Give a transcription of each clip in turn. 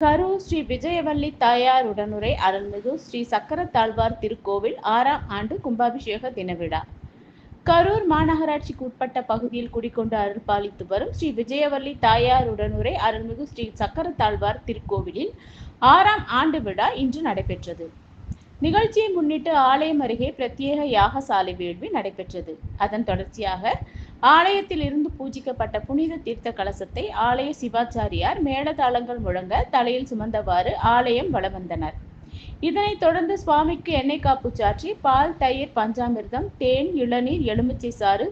கரூர் ஸ்ரீ விஜயவள்ளி தாயார் உடனுரை அருள்மிகு ஸ்ரீ சக்கர தாழ்வார் திருக்கோவில் ஆறாம் ஆண்டு கும்பாபிஷேக தின விழா. கரூர் மாநகராட்சிக்கு உட்பட்ட பகுதியில் குடிக்கொண்டு அருள்பாலித்து வரும் ஸ்ரீ விஜயவள்ளி தாயார் உடனுரை அருள்மிகு ஸ்ரீ சக்கர தாழ்வார் திருக்கோவிலில் ஆறாம் ஆண்டு விழா இன்று நடைபெற்றது. நிகழ்ச்சியை முன்னிட்டு ஆலயம் அருகே பிரத்யேக யாகசாலை வேள்வி நடைபெற்றது. அதன் தொடர்ச்சியாக ஆலயத்தில் இருந்து பூஜிக்கப்பட்ட புனித தீர்த்த கலசத்தை ஆலய சிவாச்சாரியார் மேளதாளங்கள் முழங்க தலையில் சுமந்தவாறு ஆலயம் வலம் வந்தனர் இதனைத் தொடர்ந்து சுவாமிக்கு எண்ணெய் காப்பு சாற்றி பால் தயிர் பஞ்சாமிர்தம் தேன் இளநீர் எலுமிச்சை சாறு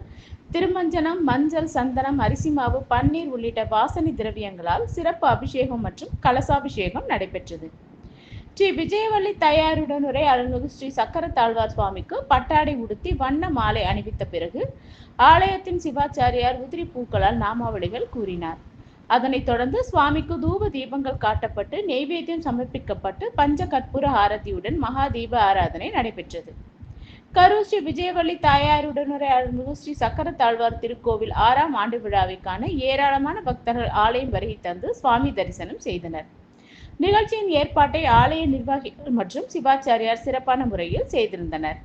திருமஞ்சனம் மஞ்சள் சந்தனம் அரிசி மாவு பன்னீர் உள்ளிட்ட வாசனை திரவியங்களால் சிறப்பு அபிஷேகம் மற்றும் கலசாபிஷேகம் நடைபெற்றது. ஸ்ரீ விஜயவள்ளி தயாருடனுரை அருள்மிகு ஸ்ரீ சக்கரத்தாழ்வார் சுவாமிக்கு பட்டாடை உடுத்தி வண்ண மாலை அணிவித்த பிறகு ஆலயத்தின் சிவாச்சாரியார் உதிரி பூக்களால் நாமாவளிகள் கூறினார். அதனைத் தொடர்ந்து சுவாமிக்கு தூப தீபங்கள் காட்டப்பட்டு நெய்வேத்தியம் சமர்ப்பிக்கப்பட்டு பஞ்ச கற்பூர ஆரத்தியுடன் மகா தீப ஆராதனை நடைபெற்றது. கரூர் ஸ்ரீ விஜயவள்ளி தாயாருடனுரை அருள்மிகு ஸ்ரீ சக்கரத்தாழ்வார் திருக்கோவில் ஆறாம் ஆண்டு விழாவிற்கான ஏராளமான பக்தர்கள் ஆலயம் வருகை தந்து சுவாமி தரிசனம் செய்தனர். நிகழ்ச்சியின் ஏற்பாட்டை ஆலய நிர்வாகிகள் மற்றும் சிவாச்சாரியார் சிறப்பான முறையில் செய்திருந்தனர்.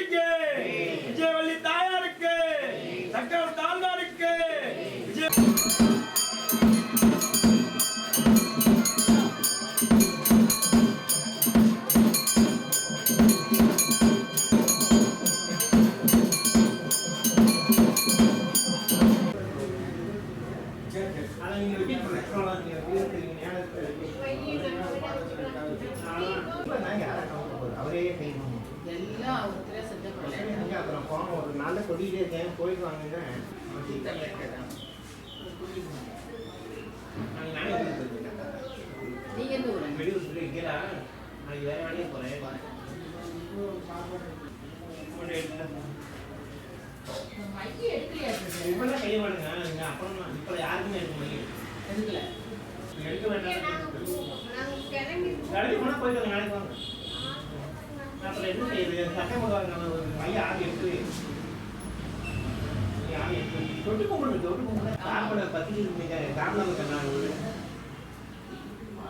சோதரமூர்த்திக்கு விஜயவள்ளி தாயாருக்கு. சக்கர தாழ்வாருக்கு அவரே செய்யணும் எல்லாம் அங்க அப்புறம் போன ஒரு நாள்ல சொல்லிட்டே இருக்கேன் போயிட்டு வாங்க நீங்க எந்த ஊரு வெளியூர் சொல்லி நான் வேற வேலையே போறேன். மைக்கு எடுக்கலையா அப்புறம் இப்ப யாருக்குமே எடுக்க எதுக்குல எடுக்க வேண்டாம். நாளைக்கு போனா போயிட்டு நாளைக்கு வாங்க. அப்புறம் என்ன செய்யுது சட்டமன்ற போடுவாங்க நம்ம ஒரு மைய ஆவி எடுத்து ஆவி எடுத்து தொட்டு கும்பிடுங்க தொட்டு கும்பிடுங்க சாப்பிட பத்தி சாப்பிடாம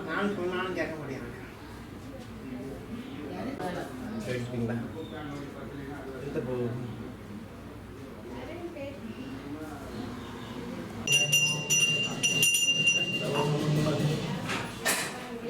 நான் சொன்னாலும் கேட்க முடியாது யாரு சரிங்களா